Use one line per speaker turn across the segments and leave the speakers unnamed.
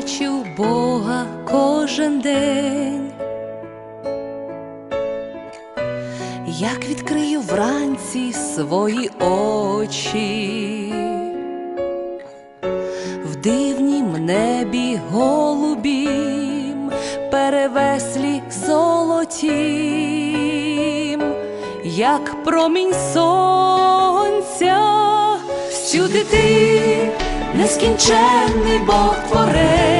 бачив Бога кожен день, як відкрию вранці свої очі, в дивнім небі голубім, перевеслі золотім, як промінь сонця, всюди ти нескінченний Бог Творець,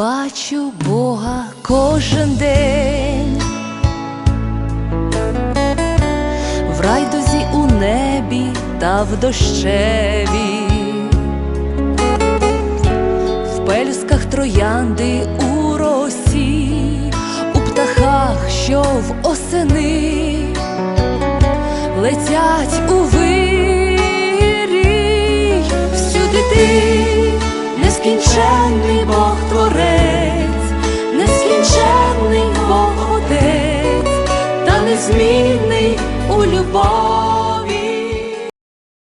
Бачу Бога кожен день, в райдузі у небі та в дощеві, в пелюсках троянди у росі, у птахах, що в осени. Летять у вирій, всюди ти, нескінченний незмінний у любові.